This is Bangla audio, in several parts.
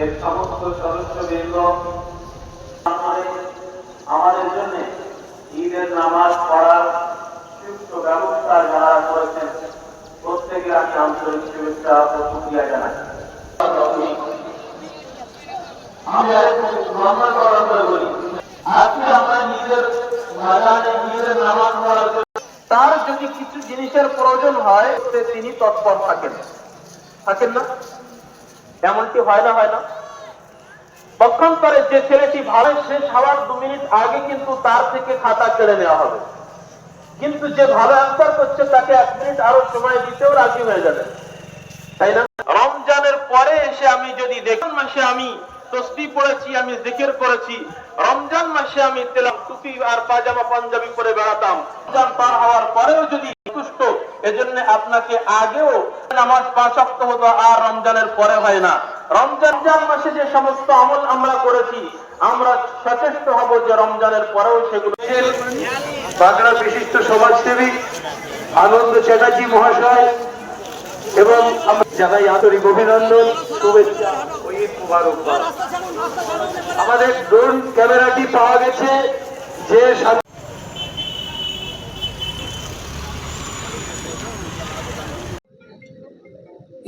এর সমস্ত আমাদের জন্য ঈদের নামাজ পড়ার সুস্থ ব্যবস্থা যারা করেছেন আমি আন্তরিক শুভেচ্ছা ও জানাই। তার যদি কিছু জিনিসের প্রয়োজন হয় তিনি তৎপর থাকেন। থাকেন না? এমনটি হয় না হয় না। পক্ষান্তরে যে ছেলেটি ভালো শেষ হওয়ার দু মিনিট আগে কিন্তু তার থেকে খাতা কেড়ে নেওয়া হবে। কিন্তু যে ভালো অ্যান্সার করছে, তাকে এক মিনিট আরও সময় দিতেও রাজি হয়ে যাবে। তাই না? রমজানের পরে এসে আমি যদি দেখুন মাসে আমি তসবি পড়েছি, আমি জিকির করেছি, রমজান মাসে আমি তেলাম টুপি আর পাজামা পাঞ্জাবি পরে বেড়াতাম। রমজান পার হওয়ার পরেও যদি এজন্য আপনাকে আগেও নামাজ পাঁচ অক্ত হতো আর রমজানের পরে হয় না। রমজান মাসে যে সমস্ত আমল আমরা করেছি, আমরা সচেষ্ট হব যে রমজানের পরেও সেগুলো বাংলা বিশিষ্ট সমাজসেবী আনন্দ চ্যাটার্জি মহাশয় এবং আমরা জানাই আন্তরিক অভিনন্দন, শুভেচ্ছা আমাদের ড্রোন ক্যামেরাটি পাওয়া গেছে যে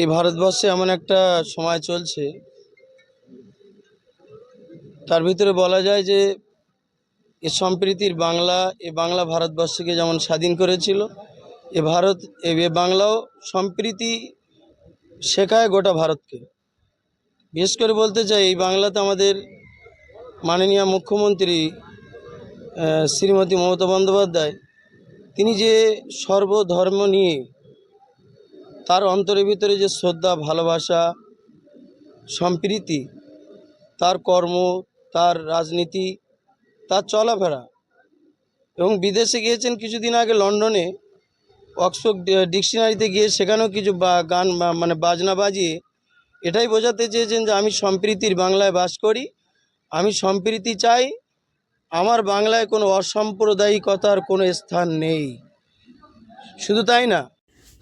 এই ভারতবর্ষে এমন একটা সময় চলছে। তার ভিতরে বলা যায় যে, এ সম্প্রীতির বাংলা, এ বাংলা ভারতবর্ষকে যেমন স্বাধীন করেছিল, এ ভারত, এ বাংলাও সম্প্রীতি শেখায় গোটা ভারতকে। বিশেষ করে বলতে চাই, এই বাংলাতে আমাদের মাননীয় মুখ্যমন্ত্রী শ্রীমতী মমতা বন্দ্যোপাধ্যায়, তিনি যে সর্বধর্ম নিয়ে তার অন্তরের ভিতরে যে শ্রদ্ধা, ভালোবাসা, সম্প্রীতি, তার কর্ম, তার রাজনীতি, তার চলাফেরা। এবং বিদেশে গিয়েছেন কিছুদিন আগে লন্ডনে, অক্সফোর্ড ডিকশনারিতে গিয়ে সেখানেও কিছু বা গান মানে বাজনা বাজিয়ে এটাই বোঝাতে চেয়েছেন যে আমি সম্প্রীতির বাংলায় বাস করি, আমি সম্প্রীতি চাই, আমার বাংলায় কোনো অসাম্প্রদায়িকতার কোনো স্থান নেই। শুধু তাই না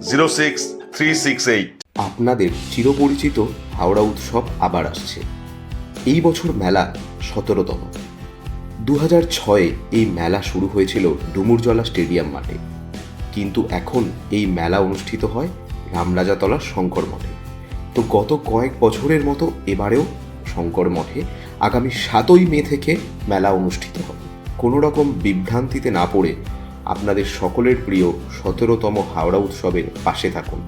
zero six three six eight আপনাদের চিরপরিচিত হাওড়া উৎসব আবার আসছে। এই বছর মেলা সতেরোতম। দু হাজার ছয়ে এই মেলা শুরু হয়েছিল ডুমুরজলা স্টেডিয়াম মাঠে। কিন্তু এখন এই মেলা অনুষ্ঠিত হয় রামরাজাতলার শঙ্কর মঠে। তো গত কয়েক বছরের মতো এবারেও শঙ্কর মঠে আগামী সাতই মে থেকে মেলা অনুষ্ঠিত হবে। কোনো রকম বিভ্রান্তিতে না পড়ে আপনাদের সকলের প্রিয় সতেরোতম হাওড়া উৎসবের পাশে থাকুন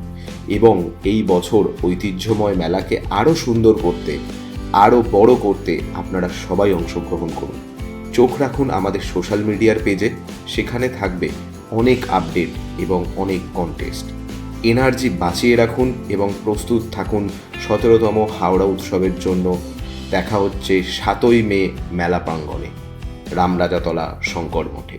এবং এই বছর ঐতিহ্যময় মেলাকে আরও সুন্দর করতে, আরও বড় করতে আপনারা সবাই অংশগ্রহণ করুন। চোখ রাখুন আমাদের সোশ্যাল মিডিয়ার পেজে, সেখানে থাকবে অনেক আপডেট এবং অনেক কন্টেস্ট এনার্জি বাঁচিয়ে রাখুন এবং প্রস্তুত থাকুন সতেরোতম হাওড়া উৎসবের জন্য। দেখা হচ্ছে সাতই মে মেলা প্রাঙ্গণে। রামরাজাতলা শঙ্কর মঠে।